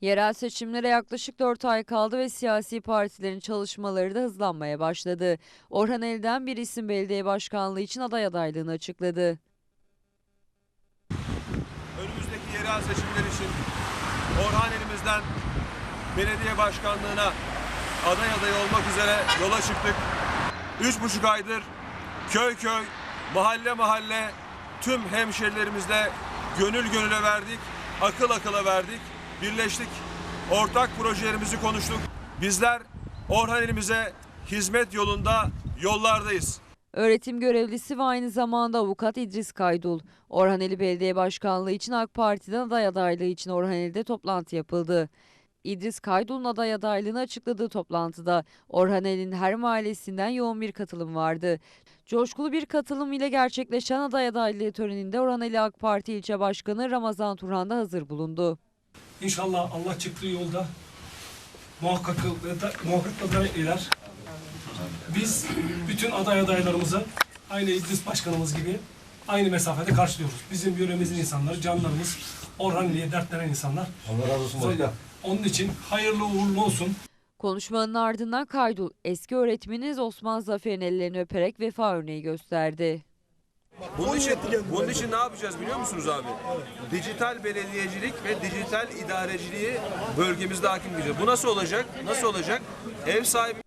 Yerel seçimlere yaklaşık 4 ay kaldı ve siyasi partilerin çalışmaları da hızlanmaya başladı. Orhan Elden bir isim belediye başkanlığı için aday adaylığını açıkladı. önümüzdeki yerel seçimler için Orhan elimizden belediye başkanlığına aday adayı olmak üzere yola çıktık. Üç buçuk aydır köy köy, mahalle mahalle tüm hemşerilerimizle gönül gönüle verdik, akıl akıla verdik, birleştik. Ortak projelerimizi konuştuk. Bizler Orhan elimize hizmet yolunda yollardayız. Öğretim görevlisi ve aynı zamanda avukat İdris Kaydul. Orhaneli Belediye Başkanlığı için AK Parti'den aday adaylığı için Orhaneli'de toplantı yapıldı. İdris Kaydul'un aday adaylığını açıkladığı toplantıda Orhaneli'nin her mahallesinden yoğun bir katılım vardı. Coşkulu bir katılım ile gerçekleşen aday adaylığı töreninde Orhaneli AK Parti ilçe başkanı Ramazan Turhan da hazır bulundu. İnşallah Allah çıktığı yolda muhakkak muhakkak eyler. Biz bütün aday adaylarımızı aynı İdris Başkanımız gibi aynı mesafede karşılıyoruz. Bizim yöremizin insanları, canlarımız, Orhaneli'ye dertlenen insanlar. Allah razı olsun başkan. Onun için hayırlı uğurlu olsun. Konuşmanın ardından Kaydul eski öğretmeniniz Osman Zafer'in ellerini öperek vefa örneği gösterdi. Bunun için, bunun için ne yapacağız biliyor musunuz abi? Dijital belediyecilik ve dijital idareciliği bölgemizde hakim kılacağız. Bu nasıl olacak? Nasıl olacak? Ev sahibi